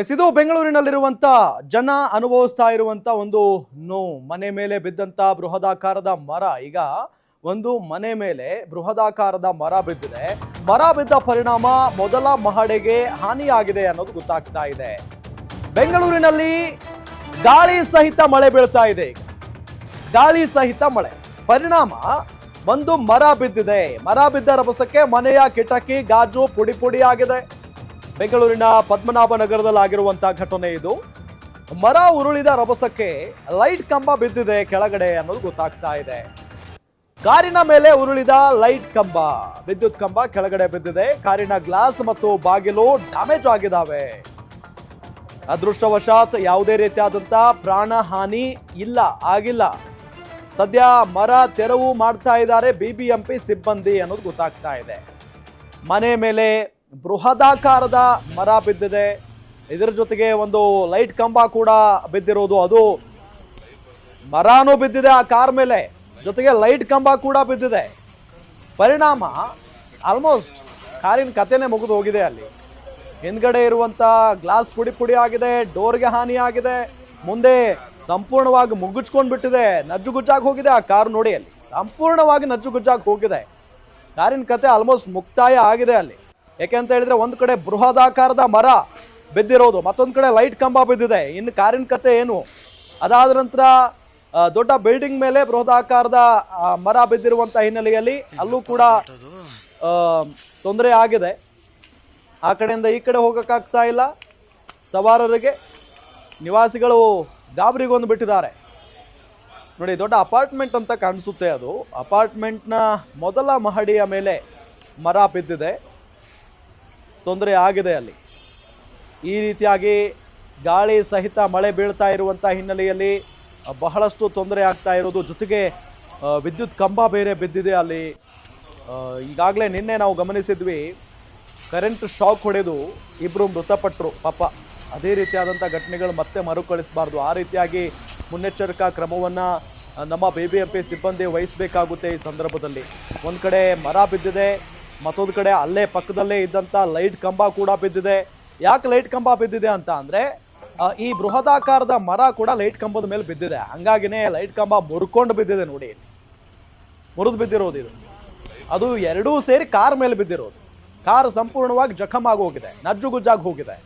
S, ಇದು ಬೆಂಗಳೂರಿನಲ್ಲಿರುವಂತ ಜನ ಅನುಭವಿಸ್ತಾ ಇರುವಂಥ ಒಂದು ನೋವು. ಮನೆ ಮೇಲೆ ಬಿದ್ದಂತ ಬೃಹದಾಕಾರದ ಮರ. ಈಗ ಒಂದು ಮನೆ ಮೇಲೆ ಬೃಹದಾಕಾರದ ಮರ ಬಿದ್ದಿದೆ. ಮರ ಬಿದ್ದ ಪರಿಣಾಮ ಮೊದಲ ಮಹಡೆಗೆ ಹಾನಿಯಾಗಿದೆ ಅನ್ನೋದು ಗೊತ್ತಾಗ್ತಾ ಇದೆ. ಬೆಂಗಳೂರಿನಲ್ಲಿ ಗಾಳಿ ಸಹಿತ ಮಳೆ ಬೀಳ್ತಾ ಇದೆ ಈಗ. ಗಾಳಿ ಸಹಿತ ಮಳೆ. ಪರಿಣಾಮ ಒಂದು ಮರ ಬಿದ್ದಿದೆ. ಮರ ಬಿದ್ದ ರಭಸಕ್ಕೆ ಮನೆಯ ಕಿಟಕಿ, ಗಾಜು ಪುಡಿ ಪುಡಿ ಆಗಿದೆ. ಬೆಂಗಳೂರಿನ ಪದ್ಮನಾಭ ನಗರದಲ್ಲಿ ಆಗಿರುವಂತಹ ಘಟನೆ ಇದು. ಮರ ಉರುಳಿದ ರಭಸಕ್ಕೆ ಲೈಟ್ ಕಂಬ ಬಿದ್ದಿದೆ ಕೆಳಗಡೆ ಅನ್ನೋದು ಗೊತ್ತಾಗ್ತಾ ಇದೆ. ಕಾರಿನ ಮೇಲೆ ಉರುಳಿದ ಲೈಟ್ ಕಂಬ, ವಿದ್ಯುತ್ ಕಂಬ ಕೆಳಗಡೆ ಬಿದ್ದಿದೆ. ಕಾರಿನ ಗ್ಲಾಸ್ ಮತ್ತು ಬಾಗಿಲು ಡ್ಯಾಮೇಜ್ ಆಗಿದಾವೆ. ಅದೃಷ್ಟವಶಾತ್ ಯಾವುದೇ ರೀತಿಯಾದಂತ ಪ್ರಾಣ ಹಾನಿ ಇಲ್ಲ, ಆಗಿಲ್ಲ. ಸದ್ಯ ಮರ ತೆರವು ಮಾಡ್ತಾ ಇದ್ದಾರೆ ಬಿಬಿಎಂಪಿ ಸಿಬ್ಬಂದಿ ಅನ್ನೋದು ಗೊತ್ತಾಗ್ತಾ ಇದೆ. ಮನೆ ಮೇಲೆ ಬೃಹದಾಕಾರದ ಮರ ಬಿದ್ದಿದೆ. ಇದರ ಜೊತೆಗೆ ಒಂದು ಲೈಟ್ ಕಂಬ ಕೂಡ ಬಿದ್ದಿರೋದು. ಅದು ಮರಾನು ಬಿದ್ದಿದೆ ಆ ಕಾರ್ ಮೇಲೆ. ಜೊತೆಗೆ ಲೈಟ್ ಕಂಬ ಕೂಡ ಬಿದ್ದಿದೆ. ಪರಿಣಾಮ ಆಲ್ಮೋಸ್ಟ್ ಕಾರಿನ ಕತೆನೇ ಮುಗಿದು ಹೋಗಿದೆ ಅಲ್ಲಿ. ಹಿಂದ್ಗಡೆ ಇರುವಂತ ಗ್ಲಾಸ್ ಪುಡಿ ಪುಡಿ ಆಗಿದೆ ಡೋರ್ಗೆ ಹಾನಿ ಆಗಿದೆ. ಮುಂದೆ ಸಂಪೂರ್ಣವಾಗಿ ಮುಗುಚ್ಕೊಂಡು ಬಿಟ್ಟಿದೆ. ನಜ್ಜುಗುಜ್ಜಾಗಿ ಹೋಗಿದೆ ಆ ಕಾರ್ ನೋಡಿ ಅಲ್ಲಿ. ಸಂಪೂರ್ಣವಾಗಿ ನಜ್ಜುಗುಜ್ಜಾಗಿ ಹೋಗಿದೆ. ಕಾರಿನ ಕತೆ ಆಲ್ಮೋಸ್ಟ್ ಮುಕ್ತಾಯ ಆಗಿದೆ ಅಲ್ಲಿ. ಯಾಕೆ ಅಂತ ಹೇಳಿದ್ರೆ ಒಂದು ಕಡೆ ಬೃಹದಾಕಾರದ ಮರ ಬಿದ್ದಿರೋದು, ಮತ್ತೊಂದು ಕಡೆ ಲೈಟ್ ಕಂಬ ಬಿದ್ದಿದೆ. ಇನ್ನು ಕಾರಿನ ಕತೆ ಏನು? ಅದಾದ ನಂತರ ದೊಡ್ಡ ಬಿಲ್ಡಿಂಗ್ ಮೇಲೆ ಬೃಹದಾಕಾರದ ಮರ ಬಿದ್ದಿರುವಂಥ ಹಿನ್ನೆಲೆಯಲ್ಲಿ ಅಲ್ಲೂ ಕೂಡ ತೊಂದರೆ ಆಗಿದೆ. ಆ ಕಡೆಯಿಂದ ಈ ಕಡೆ ಹೋಗೋಕ್ಕಾಗ್ತಾ ಇಲ್ಲ. ಸವಾರರಿಗೆ ನಿವಾಸಿಗಳು ಗಾಬರಿಗೊಂದು ಬಿಟ್ಟಿದ್ದಾರೆ. ನೋಡಿ, ದೊಡ್ಡ ಅಪಾರ್ಟ್ಮೆಂಟ್ ಅಂತ ಕಾಣಿಸುತ್ತೆ ಅದು. ಅಪಾರ್ಟ್ಮೆಂಟ್ನ ಮೊದಲ ಮಹಡಿಯ ಮೇಲೆ ಮರ ಬಿದ್ದಿದೆ. ತೊಂದರೆ ಆಗಿದೆ ಅಲ್ಲಿ. ಈ ರೀತಿಯಾಗಿ ಗಾಳಿ ಸಹಿತ ಮಳೆ ಬೀಳ್ತಾ ಇರುವಂಥ ಹಿನ್ನೆಲೆಯಲ್ಲಿ ಬಹಳಷ್ಟು ತೊಂದರೆ ಆಗ್ತಾ ಇರೋದು ಜೊತೆಗೆ ವಿದ್ಯುತ್ ಕಂಬ ಬೇರೆ ಬಿದ್ದಿದೆ ಅಲ್ಲಿ. ಈಗಾಗಲೇ ನಿನ್ನೆ ನಾವು ಗಮನಿಸಿದ್ವಿ, ಕರೆಂಟ್ ಶಾಕ್ ಹೊಡೆದು ಇಬ್ಬರು ಮೃತಪಟ್ಟರು ಪಾಪ. ಅದೇ ರೀತಿಯಾದಂಥ ಘಟನೆಗಳು ಮತ್ತೆ ಮರುಕಳಿಸಬಾರ್ದು. ಆ ರೀತಿಯಾಗಿ ಮುನ್ನೆಚ್ಚರಿಕಾ ಕ್ರಮವನ್ನು ನಮ್ಮ ಬಿ ಬಿ ಎಂ ಪಿ ಸಿಬ್ಬಂದಿ ವಹಿಸಬೇಕಾಗುತ್ತೆ ಈ ಸಂದರ್ಭದಲ್ಲಿ. ಒಂದು ಕಡೆ ಮರ ಬಿದ್ದಿದೆ ಮತ್ತೊಂದು ಕಡೆ ಅಲ್ಲೇ ಪಕ್ಕದಲ್ಲೇ ಇದ್ದಂಥ ಲೈಟ್ ಕಂಬ ಕೂಡ ಬಿದ್ದಿದೆ. ಯಾಕೆ ಲೈಟ್ ಕಂಬ ಬಿದ್ದಿದೆ ಅಂತ ಅಂದರೆ ಈ ಬೃಹದಾಕಾರದ ಮರ ಕೂಡ ಲೈಟ್ ಕಂಬದ ಮೇಲೆ ಬಿದ್ದಿದೆ. ಹಂಗಾಗಿನೇ ಲೈಟ್ ಕಂಬ ಮುರ್ಕೊಂಡು ಬಿದ್ದಿದೆ ನೋಡಿ. ಮುರಿದು ಬಿದ್ದಿರೋದು ಇದು. ಅದು ಎರಡೂ ಸೇರಿ ಕಾರ್ ಮೇಲೆ ಬಿದ್ದಿರೋದು. ಕಾರ್ ಸಂಪೂರ್ಣವಾಗಿ ಜಖಮ್ ಆಗಿ ಹೋಗಿದೆ. ನಜ್ಜುಗುಜ್ಜಾಗಿ ಹೋಗಿದೆ.